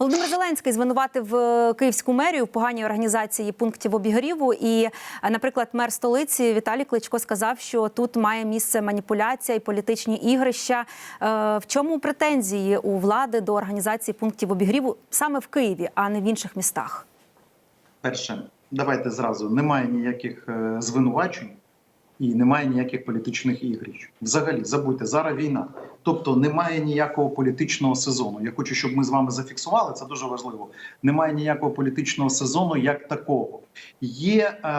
Володимир Зеленський звинуватив е, київську мерію в поганій організації пунктів обігріву. І, е, наприклад, мер столиці Віталій Кличко сказав, що тут має місце маніпуляція і політичні ігрища. Е, В чому претензії у влади до організації пунктів обігріву саме в Києві, а не в інших містах? Перше, давайте зразу. Немає ніяких звинувачень і немає ніяких політичних ігрищ. Взагалі, забудьте, зараз війна. Тобто немає ніякого політичного сезону. Я хочу, щоб ми з вами зафіксували, це дуже важливо. Немає ніякого політичного сезону як такого. Є е,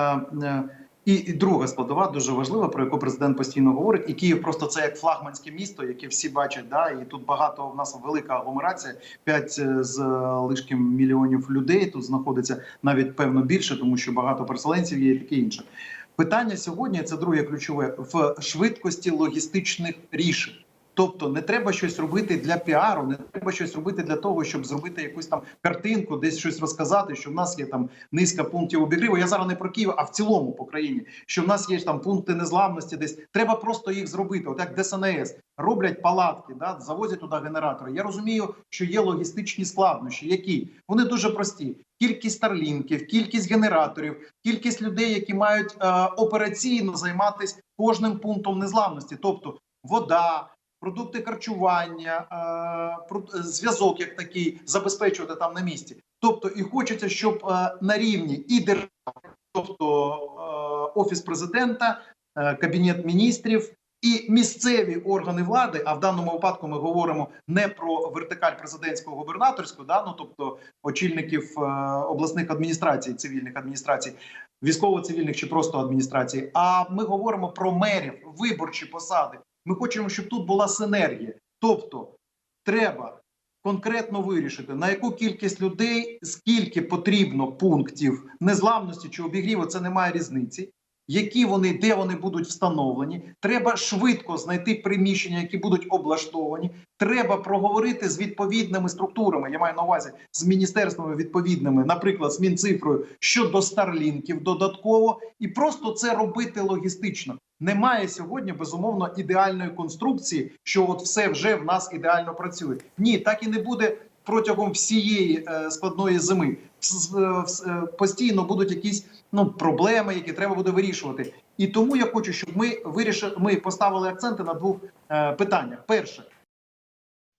е, і, і друга складова, дуже важлива, про яку президент постійно говорить. І Київ просто це як флагманське місто, яке всі бачать. Да, і тут багато в нас велика агломерація, 5 з е, лишким мільйонів людей тут знаходиться навіть певно більше, тому що багато переселенців є і таке інше. Питання сьогодні це друге ключове в швидкості логістичних рішень. Тобто не треба щось робити для піару, не треба щось робити для того, щоб зробити якусь там картинку, десь щось розказати, що в нас є там низка пунктів обігріву. Я зараз не про Київ, а в цілому по країні. Що в нас є там пункти незламності, десь треба просто їх зробити. От як ДСНС роблять палатки, да завозять туди генератори. Я розумію, що є логістичні складнощі, які вони дуже прості. Кількість старлінків, кількість генераторів, кількість людей, які мають е, операційно займатися кожним пунктом незламності, тобто вода, продукти харчування, е, е, зв'язок як такий забезпечувати там на місці. Тобто, і хочеться, щоб е, на рівні і держави, тобто офіс президента, кабінет міністрів. І місцеві органи влади, а в даному випадку ми говоримо не про вертикаль президентського губернаторську, да, ну тобто очільників е, обласних адміністрацій, цивільних адміністрацій, військово-цивільних чи просто адміністрацій. А ми говоримо про мерів, виборчі посади. Ми хочемо, щоб тут була синергія. Тобто, треба конкретно вирішити, на яку кількість людей, скільки потрібно пунктів незламності чи обігріву, це немає різниці. Які вони, де вони будуть встановлені, треба швидко знайти приміщення, які будуть облаштовані. Треба проговорити з відповідними структурами. Я маю на увазі з міністерствами відповідними, наприклад, з Мінцифрою щодо старлінків додатково, і просто це робити логістично. Немає сьогодні безумовно ідеальної конструкції, що от все вже в нас ідеально працює. Ні, так і не буде протягом всієї е, складної зими. Е, постійно будуть якісь ну проблеми, які треба буде вирішувати. І тому я хочу, щоб ми вирішили, ми поставили акценти на двох е, питаннях: перше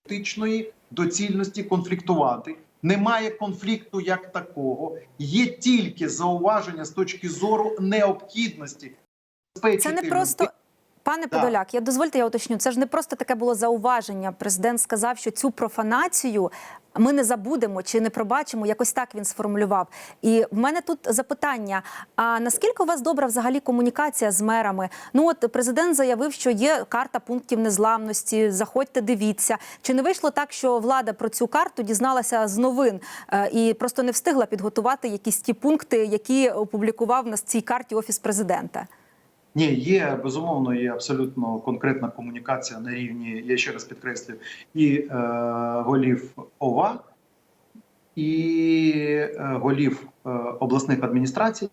політичної доцільності конфліктувати. Немає конфлікту як такого, є тільки зауваження з точки зору необхідності. Це не просто. Пане Так. Подоляк, я дозвольте, я уточню. Це ж не просто таке було зауваження. Президент сказав, що цю профанацію ми не забудемо чи не пробачимо. Якось так він сформулював. І в мене тут запитання: а наскільки у вас добра взагалі комунікація з мерами? Ну от президент заявив, що є карта пунктів незламності. Заходьте, дивіться. Чи не вийшло так, що влада про цю карту дізналася з новин е, і просто не встигла підготувати якісь ті пункти, які опублікував на цій карті офіс президента? Ні, є безумовно, є абсолютно конкретна комунікація на рівні, я ще раз підкреслюю, і е, голів ОВА, і е, голів е, обласних адміністрацій,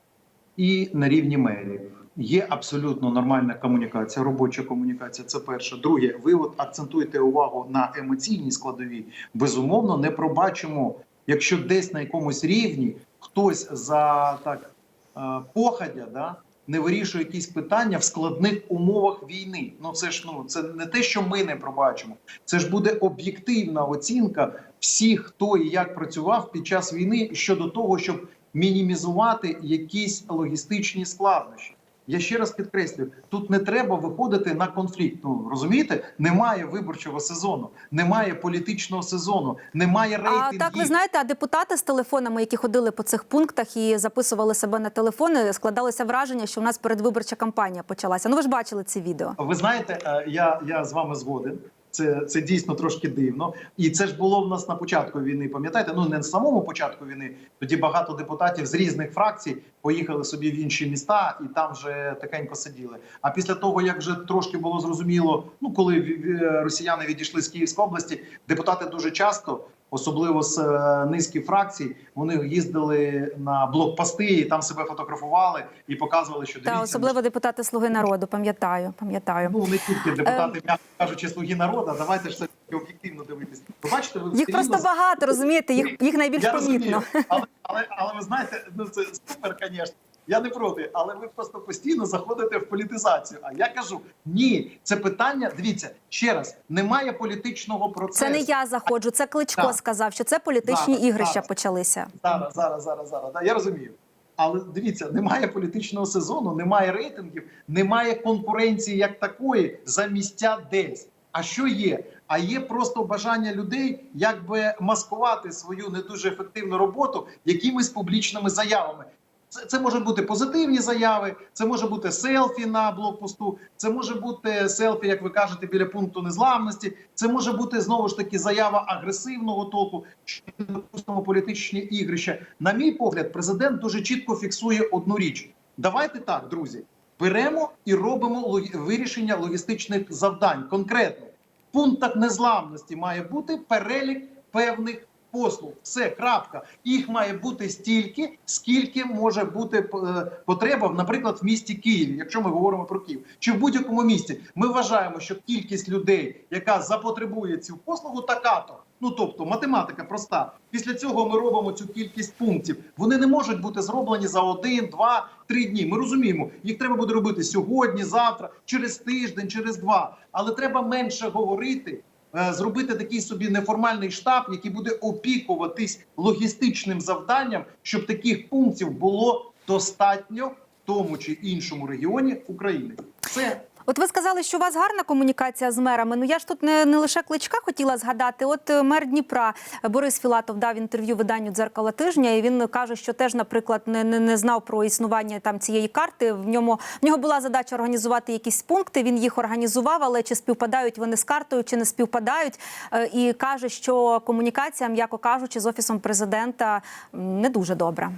і на рівні мерів. Є абсолютно нормальна комунікація, робоча комунікація. Це перше. Друге, ви от акцентуєте увагу на емоційній складовій. Безумовно, не пробачимо, якщо десь на якомусь рівні хтось за так е, походя, да, не вирішує якісь питання в складних умовах війни. Ну це ж ну це не те, що ми не пробачимо. Це ж буде об'єктивна оцінка всіх, хто і як працював під час війни щодо того, щоб мінімізувати якісь логістичні складнощі. Я ще раз підкреслюю, тут не треба виходити на конфлікт. Ну розумієте, немає виборчого сезону, немає політичного сезону, немає А так ви знаєте, а депутати з телефонами, які ходили по цих пунктах і записували себе на телефони, складалося враження, що у нас передвиборча кампанія почалася. Ну ви ж бачили ці відео. Ви знаєте, е, я, я з вами згоден. Це, це дійсно трошки дивно, і це ж було в нас на початку війни. Пам'ятаєте? Ну не на самому початку війни. Тоді багато депутатів з різних фракцій поїхали собі в інші міста і там вже такенько сиділи. А після того, як вже трошки було зрозуміло, ну коли росіяни відійшли з Київської області, депутати дуже часто, особливо з е, низки фракцій, вони їздили на блокпости і там себе фотографували і показували, що дивіться Та особливо депутати Слуги народу. Пам'ятаю, пам'ятаю. Ну не тільки депутати, м'яко кажучи, слуги народу. Давайте ж це об'єктивно дивитись. Ви бачите, ви Їх просто рівно багато, розумієте, їх, їх найбільш я помітно. розумію, але, але, але ви знаєте, ну це супер, звісно. Я не проти, але ви просто постійно заходите в політизацію. А я кажу: ні, це питання. Дивіться ще раз: немає політичного процесу. Це не я заходжу, це Кличко Так. сказав, що це політичні Зараз, ігрища зараз. почалися. Зараз, зараз, зараз, зараз. Да, я розумію. Але дивіться, немає політичного сезону, немає рейтингів, немає конкуренції як такої за місця десь. А що є? А є просто бажання людей якби маскувати свою не дуже ефективну роботу якимись публічними заявами. Це, це можуть бути позитивні заяви, це може бути селфі на блокпосту, це може бути селфі, як ви кажете, біля пункту незламності. Це може бути знову ж таки заява агресивного толку, що допустимо політичні ігрища. На мій погляд, президент дуже чітко фіксує одну річ. Давайте так, друзі, беремо і робимо вирішення логістичних завдань. Конкретно в пунктах незламності має бути перелік певних послуг. Все, крапка. Їх має бути стільки, скільки може бути е, потреба, наприклад, в місті Києві, якщо ми говоримо про Київ, чи в будь-якому місті. Ми вважаємо, що кількість людей, яка запотребує цю послугу, така-то. Ну тобто математика проста. Після цього ми робимо цю кількість пунктів. Вони не можуть бути зроблені за один, два, три дні. Ми розуміємо, їх треба буде робити сьогодні, завтра, через тиждень, через два. Але треба менше говорити. Е, Зробити такий собі неформальний штаб, який буде опікуватись логістичним завданням, щоб таких пунктів було достатньо в тому чи іншому регіоні України. Все От ви сказали, що у вас гарна комунікація з мерами. Ну я ж тут не, не лише кличка хотіла згадати. От е, мер Дніпра Борис Філатов дав інтерв'ю виданню дзеркало тижня, і він каже, що теж, наприклад, не, не, не знав про існування там цієї карти. В ньому в нього була задача організувати якісь пункти. Він їх організував, але чи співпадають вони з картою, чи не співпадають. Е, І каже, що комунікація, м'яко кажучи, з офісом президента не дуже добра.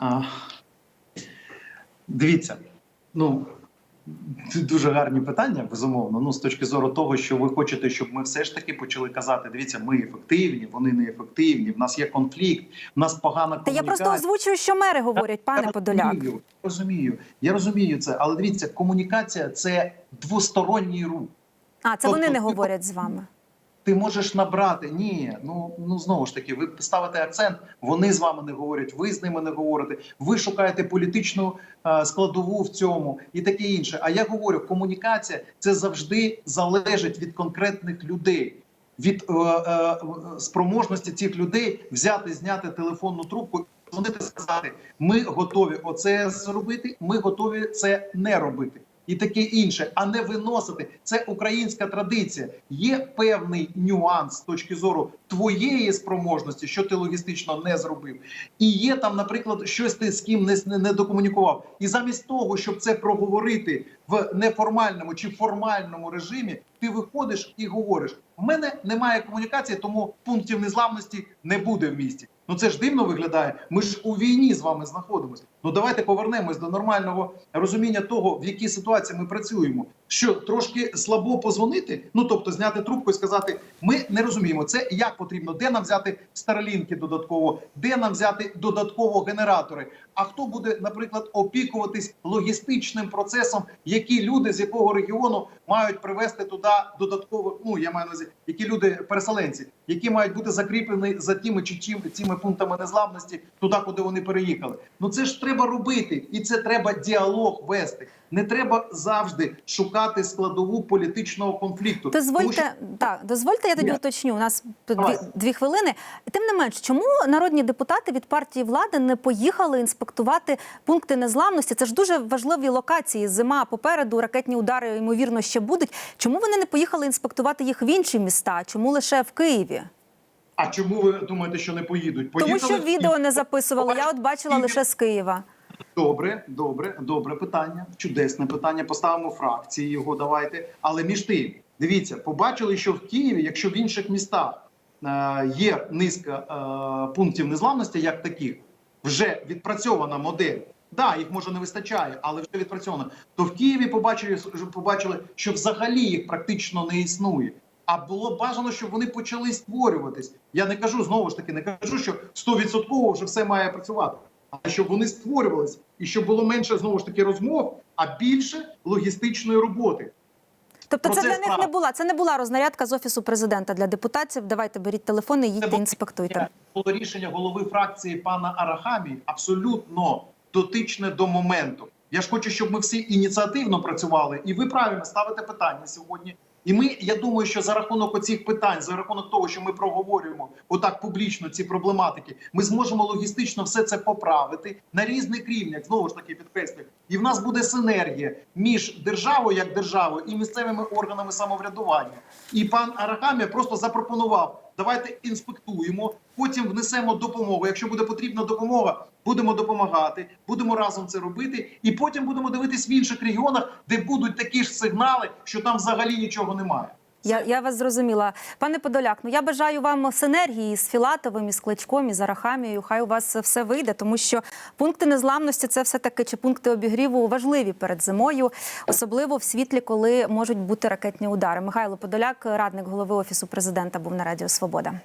А, дивіться, ну дуже гарні питання, безумовно. Ну, з точки зору того, що ви хочете, щоб ми все ж таки почали казати: дивіться, ми ефективні, вони не ефективні. В нас є конфлікт, в нас погана Та я просто озвучую, що мери говорять, пане Я Подоляк. розумію, розумію, я розумію це, але дивіться, комунікація це двосторонній рух. А це вони Тобто не говорять з вами. Ти можеш набрати. Ні, ну ну знову ж таки, ви ставите акцент. Вони з вами не говорять, ви з ними не говорите. Ви шукаєте політичну е, складову в цьому і таке інше. А я говорю, комунікація це завжди залежить від конкретних людей. Від е, е, спроможності цих людей взяти, зняти телефонну трубку і сказати: ми готові оце зробити, ми готові це не робити і таке інше, а не виносити. Це українська традиція. Є певний нюанс з точки зору твоєї спроможності, що ти логістично не зробив, і є там, наприклад, щось ти з ким не, не, докомунікував. І замість того, щоб це проговорити в неформальному чи формальному режимі, ти виходиш і говориш: в мене немає комунікації, тому пунктів незламності не буде в місті. Ну це ж дивно виглядає. Ми ж у війні з вами знаходимося. Ну давайте повернемось до нормального розуміння того, в якій ситуації ми працюємо. Що трошки слабо позвонити, ну тобто зняти трубку і сказати: ми не розуміємо це, як потрібно, де нам взяти старолінки додатково, де нам взяти додатково генератори. А хто буде, наприклад, опікуватись логістичним процесом, які люди з якого регіону мають привезти туди додатково? Ну я маю на увазі, які люди переселенці, які мають бути закріплені за тими чи тим, цими пунктами незламності, туди, куди вони переїхали. Ну це ж треба робити, і це треба діалог вести. Не треба завжди шукати складову політичного конфлікту. Тому що- Дозвольте, так, дозвольте, я тоді Ні. уточню. У нас тут дві, дві хвилини. Тим не менш, чому народні депутати від партії влади не поїхали інспектувати пункти незламності? Це ж дуже важливі локації. Зима попереду, ракетні удари ймовірно ще будуть. Чому вони не поїхали інспектувати їх в інші міста? Чому лише в Києві? А чому ви думаєте, що не поїдуть? Тому що відео не записували. Я от бачила лише з Києва. Добре, добре, добре питання. Чудесне питання. Поставимо фракції його. Давайте. Але між тим, дивіться, побачили, що в Києві, якщо в інших містах е, є низка е, пунктів незламності, як таких, вже відпрацьована модель. Да, їх може не вистачає, але вже відпрацьовано. То в Києві побачили, побачили, що взагалі їх практично не існує. А було бажано, щоб вони почали створюватись. Я не кажу знову ж таки, не кажу, що 100% вже все має працювати. А щоб вони створювалися, і щоб було менше знову ж таки розмов, а більше логістичної роботи. Тобто, це для них не була. Це не була рознарядка з офісу президента для депутатів. Давайте беріть телефони, їдьте, інспектуйте. Було рішення голови фракції пана Арахамі абсолютно дотичне до моменту. Я ж хочу, щоб ми всі ініціативно працювали, і ви правильно ставите питання сьогодні. І ми, я думаю, що за рахунок оцих питань, за рахунок того, що ми проговорюємо отак публічно ці проблематики, ми зможемо логістично все це поправити на різних рівнях. Знову ж таки підкреслюю. І в нас буде синергія між державою як державою і місцевими органами самоврядування. І пан Арахамія просто запропонував: давайте інспектуємо, потім внесемо допомогу. Якщо буде потрібна допомога, будемо допомагати, будемо разом це робити, і потім будемо дивитись в інших регіонах, де будуть такі ж сигнали, що там взагалі нічого немає. Я, я вас зрозуміла. Пане Подоляк, ну я бажаю вам синергії з Філатовим, з Кличком, і з Арахамією. Хай у вас все вийде, тому що пункти незламності це все таки чи пункти обігріву важливі перед зимою, особливо в світлі, коли можуть бути ракетні удари. Михайло Подоляк, радник голови офісу президента, був на Радіо Свобода.